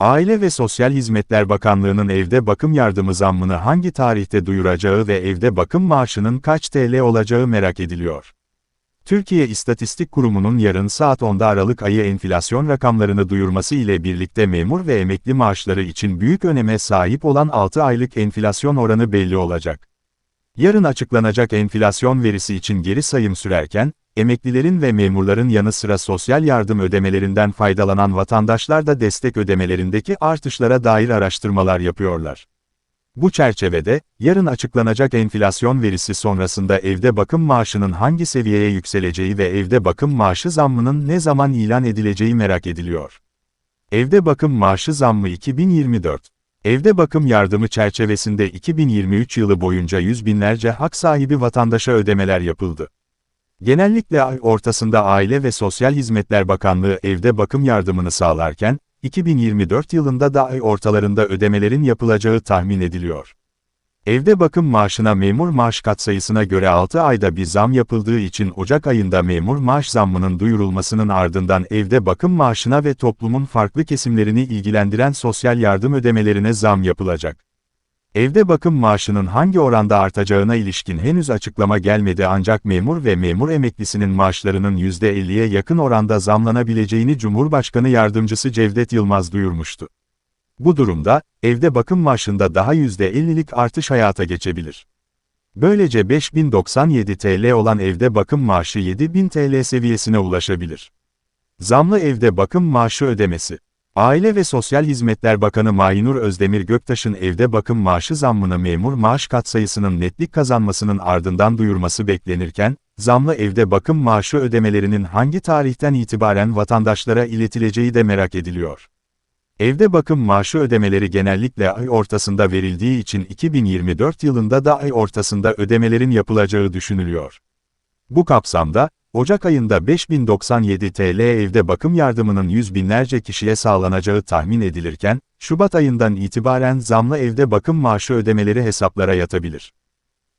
Aile ve Sosyal Hizmetler Bakanlığı'nın evde bakım yardımı zammını hangi tarihte duyuracağı ve evde bakım maaşının kaç TL olacağı merak ediliyor. Türkiye İstatistik Kurumu'nun yarın saat 10'da Aralık ayı enflasyon rakamlarını duyurması ile birlikte memur ve emekli maaşları için büyük öneme sahip olan 6 aylık enflasyon oranı belli olacak. Yarın açıklanacak enflasyon verisi için geri sayım sürerken, emeklilerin ve memurların yanı sıra sosyal yardım ödemelerinden faydalanan vatandaşlar da destek ödemelerindeki artışlara dair araştırmalar yapıyorlar. Bu çerçevede, yarın açıklanacak enflasyon verisi sonrasında evde bakım maaşının hangi seviyeye yükseleceği ve evde bakım maaşı zammının ne zaman ilan edileceği merak ediliyor. Evde bakım maaşı zammı 2024 Evde bakım yardımı çerçevesinde 2023 yılı boyunca yüz binlerce hak sahibi vatandaşa ödemeler yapıldı. Genellikle ay ortasında Aile ve Sosyal Hizmetler Bakanlığı evde bakım yardımını sağlarken, 2024 yılında da ay ortalarında ödemelerin yapılacağı tahmin ediliyor. Evde bakım maaşına memur maaş katsayısına göre 6 ayda bir zam yapıldığı için Ocak ayında memur maaş zammının duyurulmasının ardından evde bakım maaşına ve toplumun farklı kesimlerini ilgilendiren sosyal yardım ödemelerine zam yapılacak. Evde bakım maaşının hangi oranda artacağına ilişkin henüz açıklama gelmedi ancak memur ve memur emeklisinin maaşlarının %50'ye yakın oranda zamlanabileceğini Cumhurbaşkanı Yardımcısı Cevdet Yılmaz duyurmuştu. Bu durumda, evde bakım maaşında daha %50'lik artış hayata geçebilir. Böylece 5097 TL olan evde bakım maaşı 7000 TL seviyesine ulaşabilir. Zamlı evde bakım maaşı ödemesi Aile ve Sosyal Hizmetler Bakanı Mahinur Özdemir Göktaş'ın evde bakım maaşı zammını memur maaş katsayısının netlik kazanmasının ardından duyurması beklenirken, zamlı evde bakım maaşı ödemelerinin hangi tarihten itibaren vatandaşlara iletileceği de merak ediliyor. Evde bakım maaşı ödemeleri genellikle ay ortasında verildiği için 2024 yılında da ay ortasında ödemelerin yapılacağı düşünülüyor. Bu kapsamda, Ocak ayında 5097 TL evde bakım yardımının yüz binlerce kişiye sağlanacağı tahmin edilirken, Şubat ayından itibaren zamlı evde bakım maaşı ödemeleri hesaplara yatabilir.